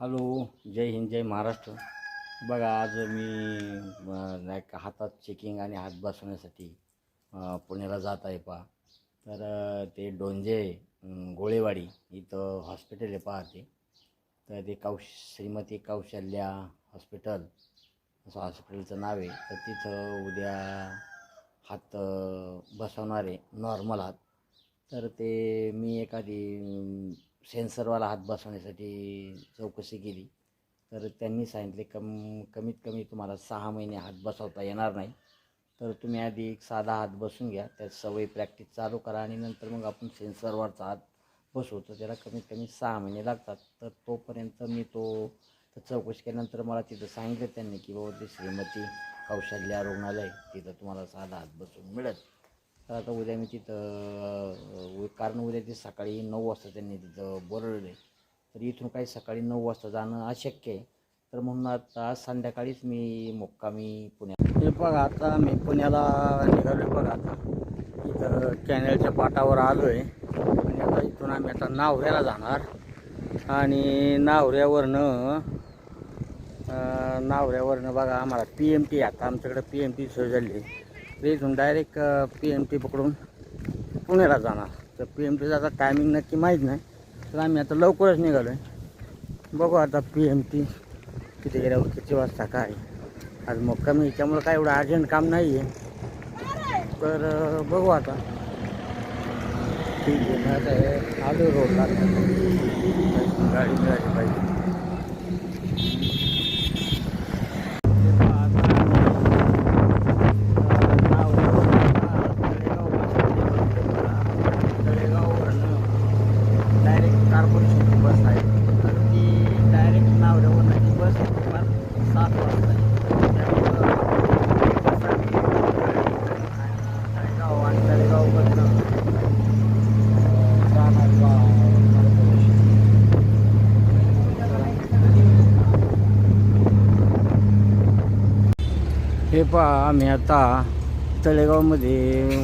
Hello जय हिंद जय महाराष्ट्र. बघा आज मी नाही का हातात चेकिंग आणि हात बसवण्यासाठी पुण्याला जात आहे पहा. तर ते डोंजे गोळेवाडी इथं हॉस्पिटल आहे पाहते तर ते कौश श्रीमती कौशल्या हॉस्पिटल असं हॉस्पिटलचं नाव आहे. तर तिथं उद्या हात बसवणारे बसवणार आहे नॉर्मल हात. तर ते मी एखादी सेन्सरवाला हात बसवण्यासाठी चौकशी केली. तर त्यांनी सांगितले कम कमीत कमी तुम्हाला सहा महिने हात बसवता येणार नाही. तर तुम्ही आधी एक साधा हात बसून घ्या. त्यात सवय प्रॅक्टिस चालू करा आणि नंतर मग आपण सेन्सरवरचा हात बसवतो त्याला कमीत कमी सहा महिने लागतात. तर तोपर्यंत मी तो तर चौकशी केल्यानंतर मला तिथं सांगितलं त्यांनी की बाबा ते श्रीमती कौशल्या रुग्णालय तिथं तुम्हाला साधा हात बसून मिळत तर आता उद्या मी तिथं कारण उद्या ते सकाळी नऊ वाजता त्यांनी तिथं बोलवलेलं आहे तर इथून काही सकाळी नऊ वाजता जाणं अशक्य आहे. तर म्हणून आता संध्याकाळीच मी मुक्कामी पुण्यात हे बघा आता मी पुण्याला निघालो आहे बघा आता. इथं कॅनलच्या पाटावर आलो आहे आणि आता इथून आम्ही आता नावऱ्याला जाणार. आणि नावऱ्यावरनं नावऱ्यावरनं बघा आम्हाला पी एम टी आता आमच्याकडे पी एम टी सोय झाली आहे इथून डायरेक्ट पी एम टी पकडून पुण्याला जाणार. तर पी एम टीचा आता टायमिंग नक्की माहीत नाही. तर आम्ही आता लवकरच निघालो आहे बघू आता पी एम टी किती गेल्यावर किती वाजता काय. आज मग कमी याच्यामुळं काय एवढं अर्जंट काम नाही आहे तर बघू आता. ठीक आहे आता हे आलो रोडला. गाडी मिळाली पाहिजे डायरेक्ट कॉर्पोरेशनची बस आहे तर ती डायरेक्ट नावऱ्यावरची बस दुपार सात वाजता आहे. त्यामुळं बस आम्ही तळेगाव आणि तळेगावमधनं अं, जाणार बा कॉर्पोरेशन हे पहा आम्ही आता तळेगावमध्ये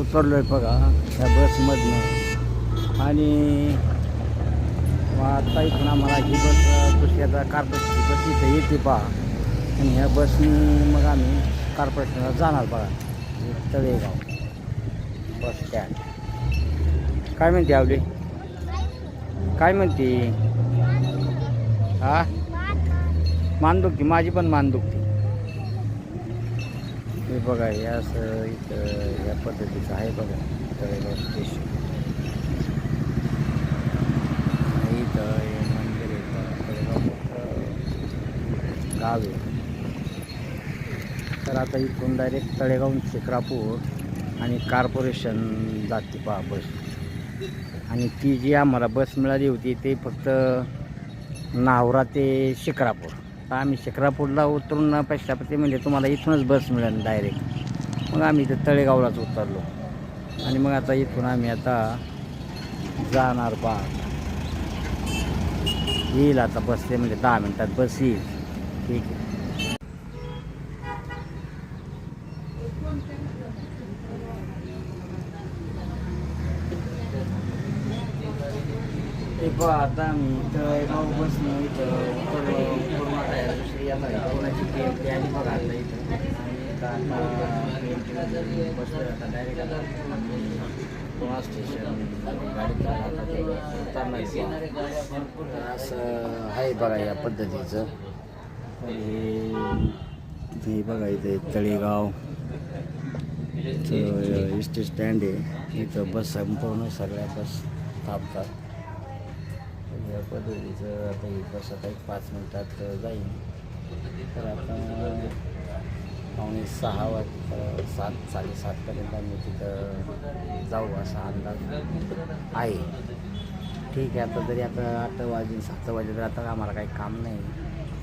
उतरलो आहे बघा ह्या बसमधनं. आणि आता इथून आम्हाला ही बस दुसरी आता कार्पोरेशनची बस इथं येते पहा आणि ह्या बसनी मग आम्ही कार्पोरेशनला जाणार बघा तळेगाव बस स्टँड काय म्हणते आवली? काय म्हणते? हा? मान दुखते माझी पण मान दुखते बघा या असं इथं या पद्धतीचं आहे बघा तळेगाव स्टेशन इथं हे मंदिर येतं तळेगाव गाव आहे. तर आता इथून डायरेक्ट तळेगाव शिक्रापूर आणि कार्पोरेशन जाते पहा बस. आणि ती जी आम्हाला बस मिळाली होती ते फक्त नावरा ते शिक्रापूर. आम्ही शिक्रापूरला उतरून पैशापती म्हणजे तुम्हाला इथूनच बस मिळेल डायरेक्ट मग आम्ही इथं तळेगावलाच उतरलो. आणि मग आता इथून आम्ही आता जाणार बा येईल आता बसले म्हणजे दहा मिनटात बस येईल. ठीक आहे. ते पहा आता आम्ही इथं गाव बसणं इथं कोणाची आली इथं. आणि आता डायरेक्ट पुणा स्टेशन गाडीत उतरणार असं आहे बघा या पद्धतीचं. हे बघा इथे तळेगाव. एस टी स्टँड आहे. इथं बस संपूर्ण सगळ्या बस थांबतात. या पद्धतीचं आता ही बस आता एक पाच मिनटात जाईल. तर आता पावणे सहा वाजता सात साडेसातपर्यंत आम्ही तिथं जाऊ असा अंदाज आहे. ठीक आहे आता जरी आता आठ वाजून सात वाजेल तर आता आम्हाला काही काम नाही.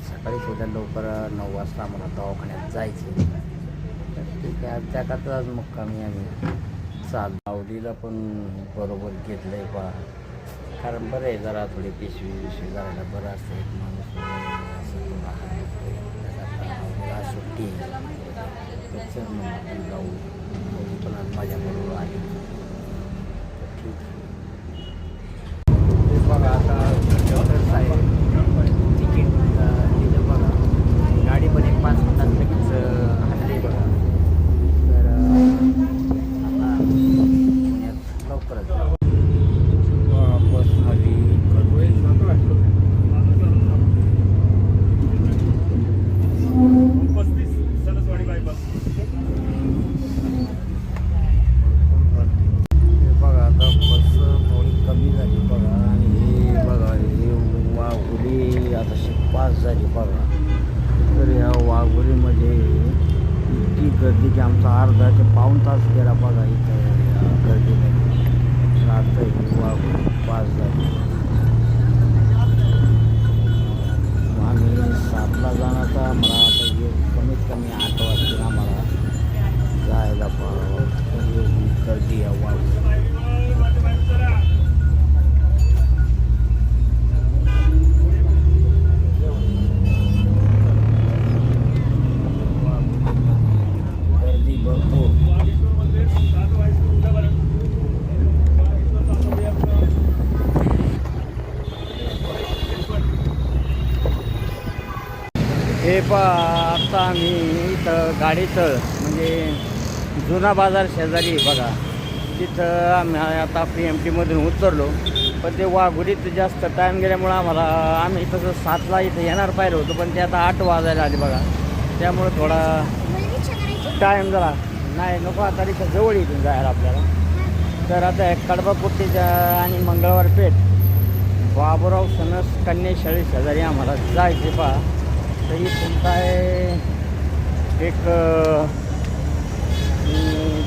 सकाळी सुद्धा लवकर नऊ वाजता आम्हाला दवाखान्यात जायचं तर ठीक आहे त्याकरता आज मुक्कामी आम्ही. चाल आवडीला पण बरोबर घेतलं आहे बा. कारण बरं आहे जरा थोडी पिशवी पिशवी जरा बरं असतं एक माणूस असं थोडा हात दुखतोय. त्याकरता आवडीला आज सुट्टी. आहे तर मग आपण जाऊ. आवडी पण माझ्याबरोबर आली ठीक आहे. बघा आता डॉक्टर आहे झाली बघा. तर ह्या वाघोरीमध्ये इतकी गर्दी की आमचा अर्धा ते पाऊण तास गेला बघा इथं या गर्दीमध्ये तर आता ही वाघोरी पाच झाली. मग आम्ही सातला जाण्याचा तर मला आता कमीत कमी आठ वाजता आम्हाला जायला पाहावं हे पा आता आम्ही इथं गाडीचं म्हणजे जुना बाजार शेजारी आहे बघा. तिथं आम्ही आता पी एम टीमधून उतरलो. पण ते वाघुरीत जास्त टाईम गेल्यामुळं आम्हाला आम्ही तसं सातला इथं येणार पाहिलं होतं पण ते आता आठ वाजायला आले बघा. त्यामुळं थोडा टाईम झाला नाही नको आता इथं जवळ इथून जायला आपल्याला. तर आता कडबापुट्टीच्या आणि मंगळवार पेठ. बाबूराव सनस कन्या शाळे शेजारी आम्हाला जायचे पहा. तर इथून काय एक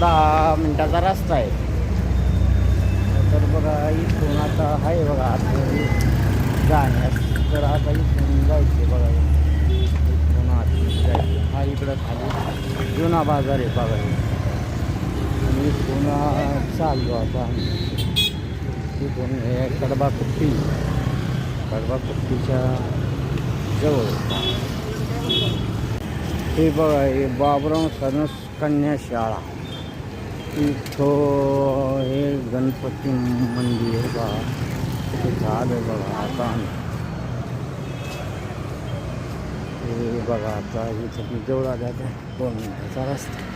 दहा मिनटाचा रस्ता आहे. तर बघा इथून आता आहे बघा आता जाण्यास. तर आता इथून जायचे बघा. इथून जायचे हा इकडं खाली जुना बाजार आहे बघा. मी आणि इथून चाललो आता तिथून हे कडबा कुट्टी कडबा कुट्टीच्या जवळ हे बघा हे बाबराव सरस कन्या शाळा. इथं हे गणपती मंदिर आहे बघा. ते झालं बघा आता हे बघा आता इथं मी जवळ आल्या दोन मिनिटाचा रस्ता.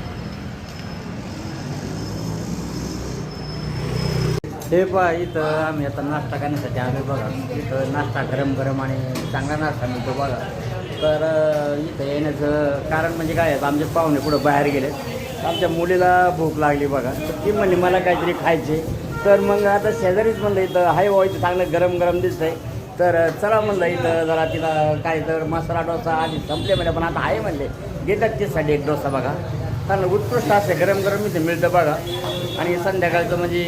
हे पहा इथं आम्ही आता नाश्ता करण्यासाठी आलो बघा. इथं नाश्ता गरम गरम आणि चांगला नाश्ता मिळतो बघा. तर इथं येण्याचं कारण म्हणजे काय आहे? आमचे पाहुणे पुढं बाहेर गेले आमच्या मुलीला भूक लागली बघा. तर ती म्हणली मला काहीतरी खायचे तर मग आता शेजारीच म्हणलं इथं हाय व्हायचं इथं चांगलं गरम गरम दिसतंय. तर चला म्हणलं इथं जरा तिला काय तर मसाला डोसा आधी संपले म्हणजे पण आता आहे म्हणले. घेतात तिसाठी एक डोसा बघा. कारण उत्कृष्ट असते गरम गरम इथं मिळतं बघा. आणि संध्याकाळचं म्हणजे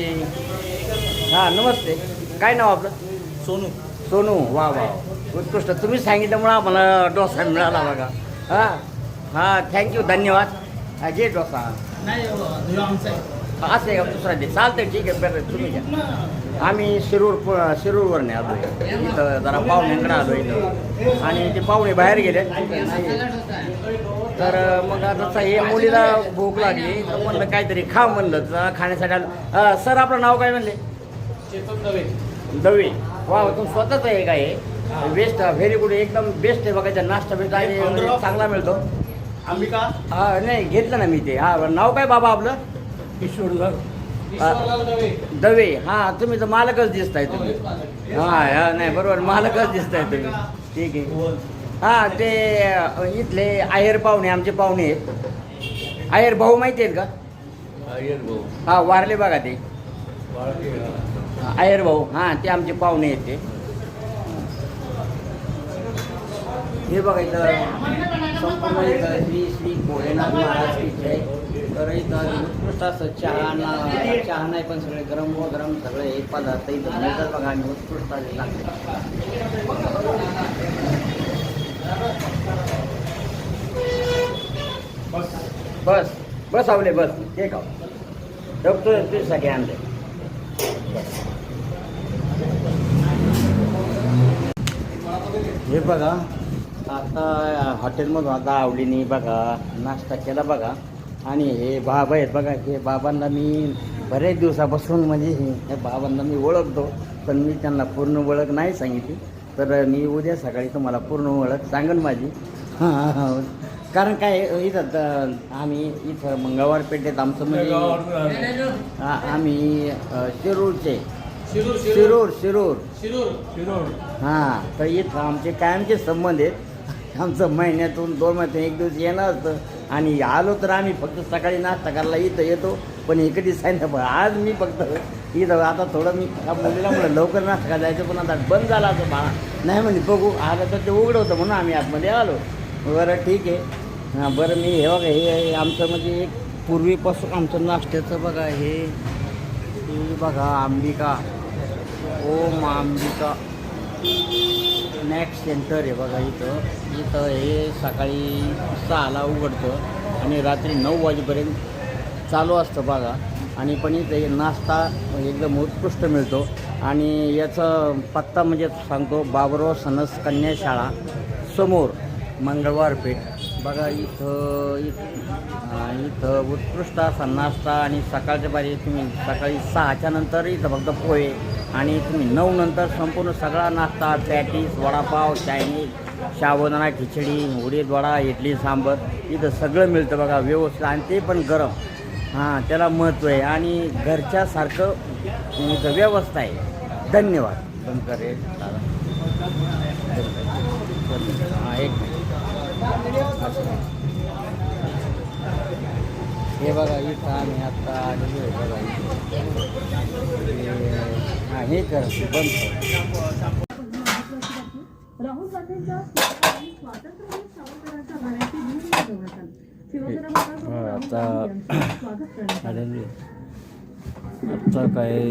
हां नमस्ते. काय नाव आपलं? सोनू. सोनू. वा वा. उत्कृष्ट. तुम्ही सांगितल्यामुळं आम्हाला डोसा मिळाला बघा. हां? हां थँक्यू धन्यवाद. हा जे डोसा. आहे. असं आहे का? दुसरा दे. चालतंय ठीक आहे. बरं तुम्ही घ्या. आम्ही शिरूर शिरूरवरने आलो इथं जरा पाहुण्यांकडे आलो इथं. आणि ते पाहुणे बाहेर गेले. तर मग आता हे मुलीला भूक लागली. तर म्हणलं काहीतरी खा म्हणलं. तर खाण्यासाठी आलो. सर आपलं नाव काय म्हणले? चेतन दवे. दवे. वा तुम स्वतःच आहे. का हे बेस्ट व्हेरी गुड एकदम बेस्ट आहे बघायचा नाश्ता भेट आणि चांगला मिळतो. अंबिका हा नाही घेतलं ना मी ते. हा नाव काय बाबा आपलं? ईश्वरलाल ईश्वरलाल दवे. दवे. हा तुम्ही तर मालकच दिसताय तुम्ही. हा हा नाही बरोबर मालकच दिसताय तुम्ही. ठीक आहे. हा. ते अ, इथले आहेर पाहुणे आमचे पाहुणे आहेत. आहेर भाऊ माहिती आहेत का? हा वारले बघा ते. आयर भाऊ हा ते आमचे पाहुणे येते हे बघा इथं संपूर्ण इथं श्री श्री भोलेनाथ महाराज इथे आहे. तर इथं उत्कृष्ट असं चहा ना चहा नाही पण सगळे गरम व गरम सगळे हे पदार्थ इथं मिळतात बघा आणि उत्कृष्ट असे चांगले बस बस आवले बस. ते का डॉक्टर तुझ्यासाठी आणले. हे बघा आता हॉटेलमधून आता आवडीने बघा नाश्ता केला बघा. आणि हे बाबा आहेत बघा हे बाबांना मी बरेच दिवसापासून म्हणजे हे- बाबांना मी ओळखतो पण मी त्यांना पूर्ण ओळख नाही सांगितली. तर मी उद्या सकाळी तुम्हाला पूर्ण ओळख सांगेन माझी. हां. कारण काय इथं आम्ही इथं मंगळवार पेठेत आमचं म्हणजे हा, आम्ही शिरूरचे. शिरूर शिरूर. शिरूर हां तर इथं आमचे कायमचे संबंध आहेत. आमचं महिन्यातून दोन महिन्यातून एक दिवस येणं असतं. आणि आलो तर आम्ही फक्त सकाळी नाश्ता करायला इथं येतो. पण हे कधी सांगितलं पण आज मी फक्त इथं आता थोडं मी मुलीला म्हणलं लवकर नाश्ता करायला जायचं पण आता बंद झाला असं बाळा. नाही म्हणजे बघू आलं तर ते उघडं होतं म्हणून आम्ही आतमध्ये आलो. बरं ठीक आहे. हां बरं मी हे बघा हे आमचं म्हणजे एक पूर्वीपासून आमचं नाश्त्याचं बघा हे बघा अंबिका. ओम अंबिका. स्नॅक्स सेंटर आहे बघा इथं. इथं हे सकाळी सहाला उघडतं आणि रात्री नऊ वाजेपर्यंत चालू असतं बघा. आणि पण इथं हे नाश्ता एकदम उत्कृष्ट मिळतो. आणि याचा पत्ता म्हणजे सांगतो बाबरो सनस कन्या शाळा समोर मंगळवार पेठ. बघा इथं इथं इथं उत्कृष्ट असा नाश्ता आणि सकाळच्या बारी तुम्ही सकाळी सहाच्या नंतर इथं फक्त पोहे आणि तुम्ही नऊ नंतर संपूर्ण सगळा नाश्ता पॅटीस वडापाव चायनीज साबुदाणा खिचडी उडीद वडा इडली सांबर इथं सगळं मिळतं बघा व्यवस्थित आणि ते पण गरम. हां त्याला महत्त्व आहे आणि घरच्यासारखं इथं व्यवस्था आहे. धन्यवाद. बंद करे दादा हां एक. हे बघा इथं आम्ही आत्ता आलेलो आहे बघा इथे. हे- कर बंद कर. राहुल गांधींच्या स्वातंत्र्यवीर सावरकरांच्या गाण्याची धूम वाजवण्यात आली. शिवसेना पक्षासोबत राहुल आता- काय